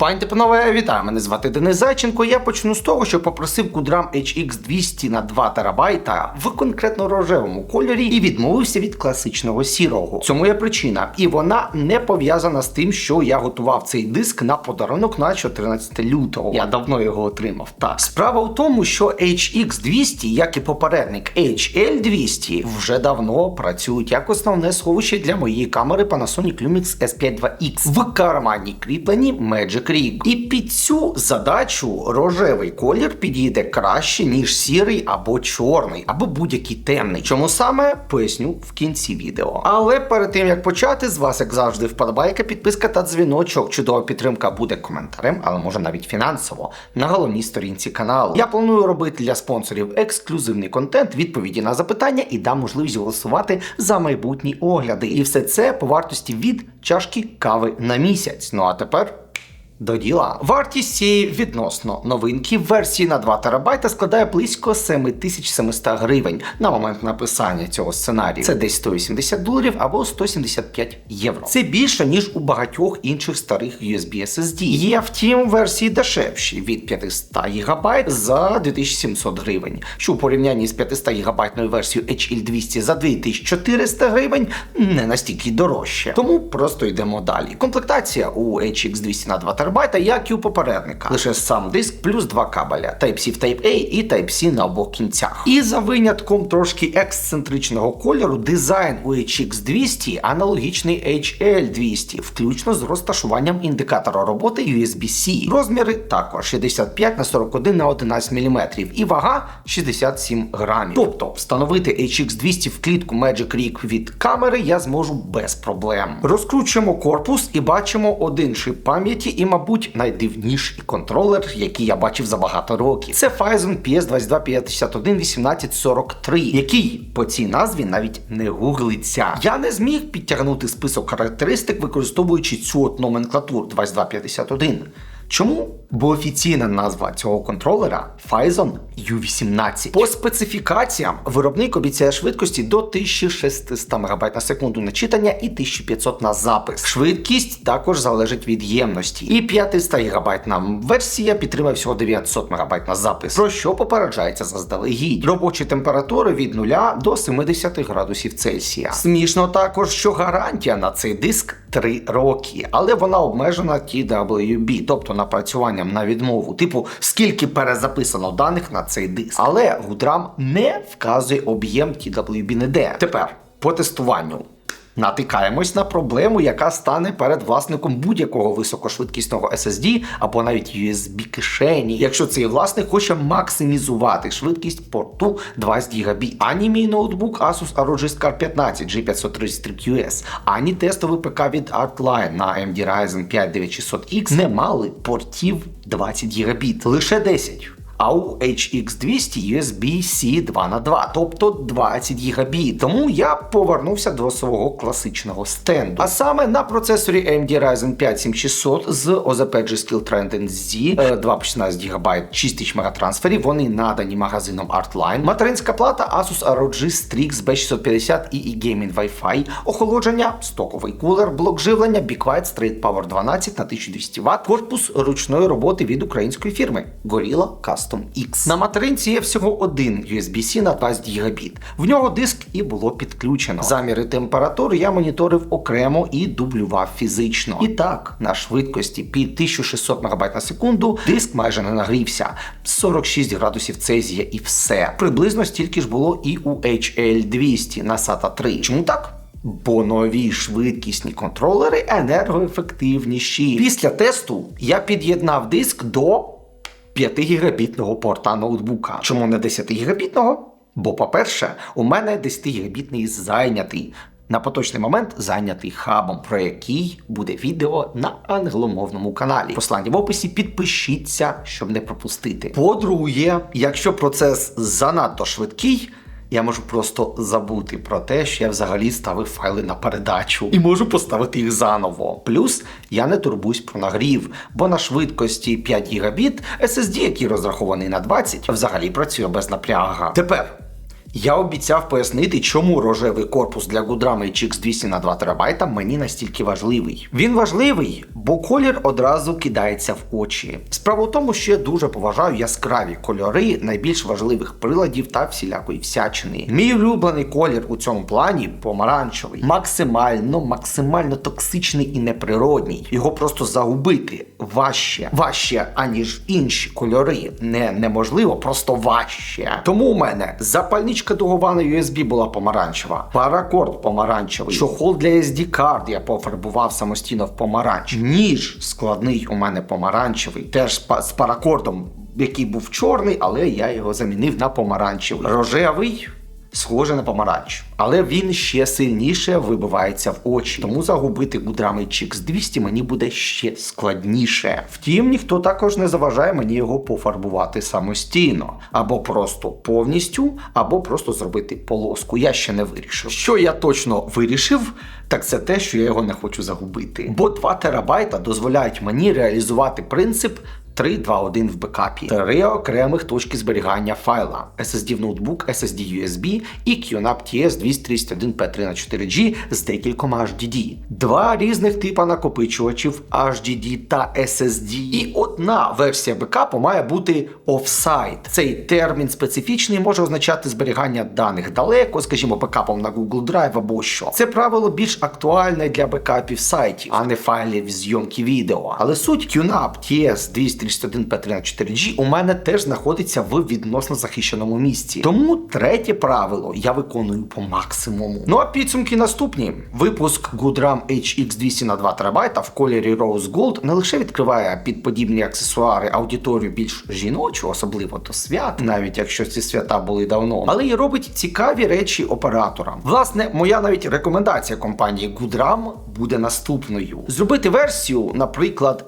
Пані панове, вітаю! Мене звати Денис Зайченко. Я почну з того, що попросив кудрам HX 200 на 2 терабайта в конкретно рожевому кольорі і відмовився від класичного сірого. Цьому є причина, і вона не пов'язана з тим, що я готував цей диск на подарунок на 14 лютого. Я давно його отримав. Так справа в тому, що HX 200, як і попередник HL 200, вже давно працюють як основне сховище для моєї камери Panasonic Lumix S52X в карманній кріпленні Magic Rig. І під цю задачу рожевий колір підійде краще, ніж сірий або чорний, або будь-який темний. Чому саме поясню в кінці відео. Але перед тим як почати, з вас, як завжди, вподобайка, підписка та дзвіночок. Чудова підтримка буде коментарем, але може навіть фінансово на головній сторінці каналу. Я планую робити для спонсорів ексклюзивний контент, відповіді на запитання і дам можливість голосувати за майбутні огляди. І все це по вартості від чашки кави на місяць. Ну а тепер. До діла. Вартість цієї відносно новинки версії на 2 терабайта складає близько 7700 гривень на момент написання цього сценарію. Це десь 180 доларів або 175 євро. Це більше ніж у багатьох інших старих USB SSD. Є втім версії дешевші від 500 ГБ за 2700 гривень, що у порівнянні з 500 гігабайтною версією HL200 за 2400 гривень не настільки дорожче. Тому просто йдемо далі. Комплектація у HX200 на 2 терабайта, як і у попередника. Лише сам диск плюс два кабеля Type-C в Type-A і Type-C на обох кінцях. І за винятком трошки ексцентричного кольору, дизайн у HX200 аналогічний HL200, включно з розташуванням індикатора роботи USB-C. Розміри також 65 на 41 на 11 мм і вага 67 грамів. Тобто встановити HX200 в клітку Magic Rig від камери я зможу без проблем. Розкручуємо корпус і бачимо один шип пам'яті і, мабуть, найдивніший контролер, який я бачив за багато років. Це Phison PS22511843, який по цій назві навіть не гуглиться. Я не зміг підтягнути список характеристик, використовуючи цю от номенклатуру 2251. Чому? Бо офіційна назва цього контролера Phison U18. По специфікаціям виробник обіцяє швидкості до 1600 МБ на секунду на читання і 1500 на запис. Швидкість також залежить від ємності. І 500 ГБ версія підтримує всього 900 МБ на запис, про що попереджається заздалегідь. Робочі температури від 0 до 70 градусів Цельсія. Смішно також, що гарантія на цей диск 3 роки, але вона обмежена TWB, тобто напрацюванням на відмову, типу скільки перезаписано даних на цей диск. Але Гудрам не вказує об'єм TWB ніде. Тепер по тестуванню. Натикаємось на проблему, яка стане перед власником будь-якого високошвидкісного SSD або навіть USB кишені, якщо цей власник хоче максимізувати швидкість порту 20 ГБ. Ані мій ноутбук Asus ROG Scar 15 G533QS, ані тестовий ПК від Artline на AMD Ryzen 5 9600X не мали портів 20 ГБ, лише 10 а у HX200 USB-C 2 на 2, тобто 20 ГБ. Тому я повернувся до свого класичного стенду. А саме на процесорі AMD Ryzen 5 7600 з OZP G-Skill Trend Z 2,16 ГБ 6000 мегатрансферів. Вони надані магазином Artline. Материнська плата Asus ROG Strix B650 і eGaming Wi-Fi, охолодження, стоковий кулер, блок живлення, BeQuiet Straight Power 12 на 1200 Вт, корпус ручної роботи від української фірми Gorilla Custom. X. На материнці є всього один USB-C на 20 ГБ. В нього диск і було підключено. Заміри температури я моніторив окремо і дублював фізично. І так, на швидкості під 1600 МБ на секунду диск майже не нагрівся. 46 градусів Цельсія і все. Приблизно стільки ж було і у HL200 на SATA 3. Чому так? Бо нові швидкісні контролери енергоефективніші. Після тесту я під'єднав диск до 5 гігабітного порта ноутбука. Чому не 10 гігабітного? Бо, по-перше, у мене 10 гігабітний зайнятий. На поточний момент зайнятий хабом, про який буде відео на англомовному каналі. Послання в описі підпишіться, щоб не пропустити. По-друге, якщо процес занадто швидкий, я можу просто забути про те, що я взагалі ставив файли на передачу і можу поставити їх заново. Плюс я не турбуюсь про нагрів, бо на швидкості 5 гігабіт SSD, який розрахований на 20, взагалі працює без напряга. Тепер. Я обіцяв пояснити, чому рожевий корпус для Гудрама HX 200 на 2 ТБ мені настільки важливий. Він важливий, бо колір одразу кидається в очі. Справа в тому, що я дуже поважаю яскраві кольори найбільш важливих приладів та всілякої всячини. Мій улюблений колір у цьому плані помаранчевий, максимально, максимально токсичний і неприродній. Його просто загубити важче, важче, аніж інші кольори. Не неможливо, просто важче. Тому у мене запальничка дугова на USB була помаранчева, паракорд помаранчевий, чохол для SD карт я пофарбував самостійно в помаранч. Ніж складний у мене помаранчевий, теж з паракордом, який був чорний, але я його замінив на помаранчевий. Рожевий. Схоже на помаранч, але він ще сильніше вибивається в очі. Тому загубити Гудрами Chix 200 мені буде ще складніше. Втім, ніхто також не заважає мені його пофарбувати самостійно, або просто повністю, або просто зробити полоску. Я ще не вирішив. Що я точно вирішив, так це те, що я його не хочу загубити. Бо 2 терабайта дозволяють мені реалізувати принцип 3.2.1 в бекапі, три окремих точки зберігання файла: SSD в ноутбук, SSD USB і QNAP TS 231 p 3 на 4G з декількома HDD, два різних типа накопичувачів HDD та SSD. І одна версія бекапу має бути офсайт. Цей термін специфічний може означати зберігання даних далеко, скажімо, бекапом на Google Drive або що. Це правило більш актуальне для бекапів сайтів, а не файлів зйомки відео. Але суть QNAP TS 231 p 3 на 4G у мене теж знаходиться в відносно захищеному місці. Тому третє правило я виконую по максимуму. Ну а підсумки наступні. Випуск Goodram HX 200 на 2 ТБ в кольорі Rose Gold не лише відкриває під подібні аксесуари аудиторію більш жіночу, особливо до свят, навіть якщо ці свята були давно, але й робить цікаві речі операторам. Власне, моя навіть рекомендація компанії Goodram буде наступною: зробити версію, наприклад,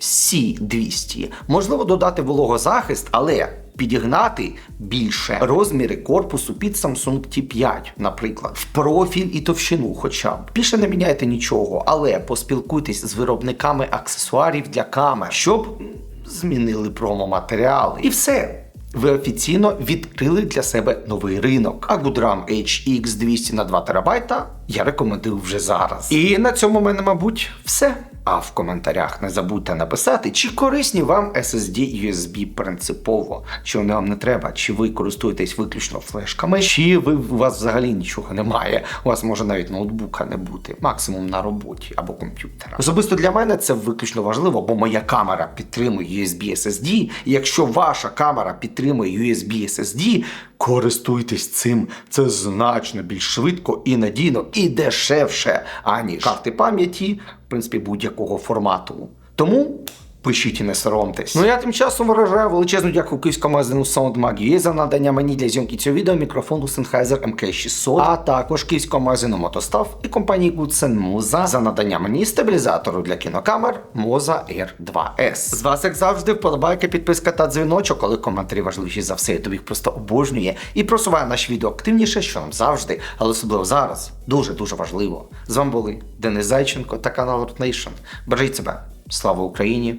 HC200. Можливо, додати вологозахист, але підігнати більше розміри корпусу під Samsung T5, наприклад, в профіль і товщину, хоча б більше не міняйте нічого, але поспілкуйтесь з виробниками аксесуарів для камер, щоб змінили промоматеріали. І все. Ви офіційно відкрили для себе новий ринок. А Goodram HX 200 на 2 терабайта я рекомендую вже зараз. І на цьому в мене, мабуть, все. А в коментарях не забудьте написати, чи корисні вам SSD USB принципово, чи вони вам не треба, чи ви користуєтесь виключно флешками, чи ви у вас взагалі нічого немає. У вас може навіть ноутбука не бути, максимум на роботі або комп'ютера. Особисто для мене це виключно важливо, бо моя камера підтримує USB SSD. І якщо ваша камера підтримує USB SSD, користуйтесь цим. Це значно більш швидко і надійно, і дешевше, аніж карти пам'яті, принципі, будь-якого формату. Тому. Пишіть і не соромтесь. Ну я тим часом виражаю величезну дякую київському магазину SoundMag.ua за надання мені для зйомки цього відео мікрофону Sennheiser MK600, а також київському магазину Мотостав і компанії Goodsen Muza за надання мені стабілізатору для кінокамер Moza R2S. З вас, як завжди, вподобайка, підписка та дзвіночок, коли коментарі важливіші за все. Тобі їх просто обожнює і просуває наші відео активніше, що нам завжди, але особливо зараз дуже дуже важливо. З вами були Денис Зайченко та канал Root Nation. Бережіть себе. Слава Україні!